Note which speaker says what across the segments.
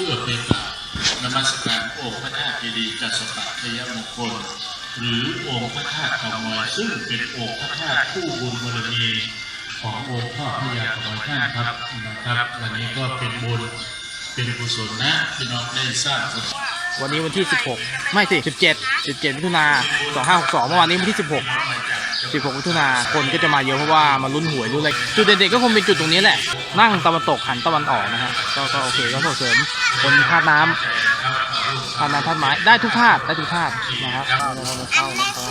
Speaker 1: พื่อเป็นกราบนมัสการองค์พระธาตุเจดีย์จัสปะพยมงคล หรือองค์พระธาตุเต่างอยซึ่งเป็นองค์พระธาตุคู่บุญบารมีขององค์พ่อพญาเต่างอยท่านครับนะครับวันนี้ก็เป็นบุญเป็นกุศลนะพี่น้องได้สร้าง
Speaker 2: วันนี้วันที่ 16 ไม่สิ 17 17มิถุนา2562 เมื่อวานนี้วันที่ 16 16มิถุนาคนก็จะมาเยอะเพราะว่ามาลุ้นหวยลุ้นอะไรจุดเด่นๆก็คงเป็นจุดตรงนี้แหละ นั่งตะวันตกหันตะวันออกนะฮะก็ก็โอเคก็ส่งเสริมคนธาตุน้ำธาตุน้ำธาตุไม้ได้ทุกธาตุได้ทุกธาตุนะครับเข้านะครับ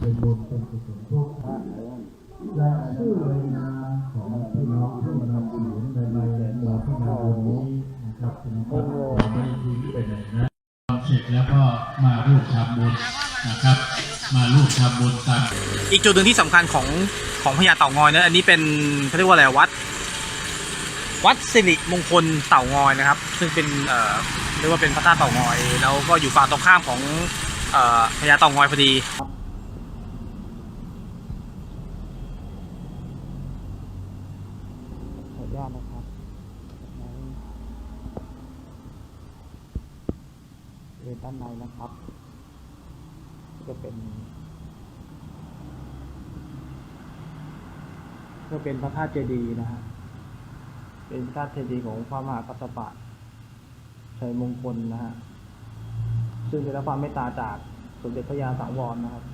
Speaker 1: เป็นบุญเป็นกุศลทุกท่านและชื่อเลยนามของพี่น้องที่มาทำบุญในในหมู่ที่มาบุญนี้นะครับพี่น้อครับไม่ทิ้งไปไหนนะ จแล้วก็มาร่วมทำบุญนะครับ มาร่วมทำบุญตาม
Speaker 2: อีกจุดหนึ่งที่สำคัญของของพญาเต่างอยนะอันนี้เป็นเขาเรียกว่าอะไรวัด วัดสิริมงคลเต่างอยนะครับ ซึ่งเป็นเอ่อเรียกว่าเป็นพระธาตุเต่างอย แล้วก็อยู่ฝั่งตรงข้ามของเอ่อพญาเต่างอยพอดีขออนุญาตนะครับ เรียนด้านในนะครับก็จะเป็นก็เป็นพระธาตุเจดีย์นะฮะเป็นพระธาตุเจดีย์ของพระมหากัสสปะชัยมงคลนะฮะซึ่งได้รับความเมตตาจากสมเด็จพระยาสังวรนะครับ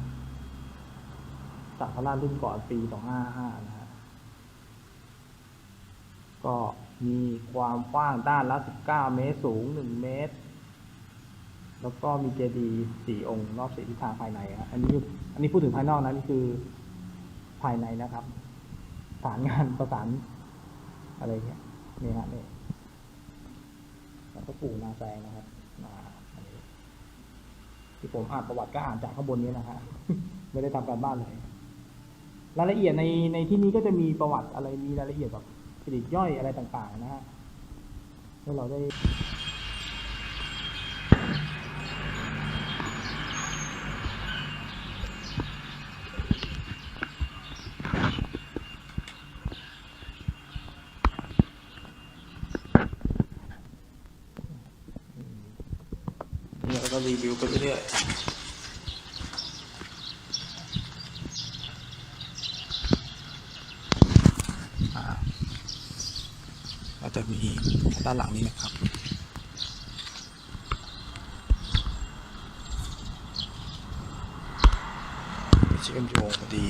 Speaker 2: จากพระราชรุ่นก่อนปี255นะฮะก็มีความกว้างด้านละ 19 เมตร สูง 1 เมตร แล้วก็มีเจดีย์สี่องค์รอบสี่ทิศทางภายในครับอันนี้อันนี้พูดถึงภายนอกนะนี่คือภายในนะครับสารงานประสานอะไรเงี้ยนี่ฮะนี่แล้วก็ปู่นาแซงนะครับมาอันนี้ที่ผมอ่านประวัติก็อ่านจากข้างบนนี้นะฮะไม่ได้ทำการบ้านเลยรายละเอียดในในที่นี้ก็จะมีประวัติอะไรมีรายละเอียดแบบปลีกย่อยอะไรต่างๆนะฮะให้เราได้ เนี่ยเรา ก็รีวิวไปเรื่อยๆอ่าก็จะมีด้านหลังนี้นะครับเชื่อมโยงพอดี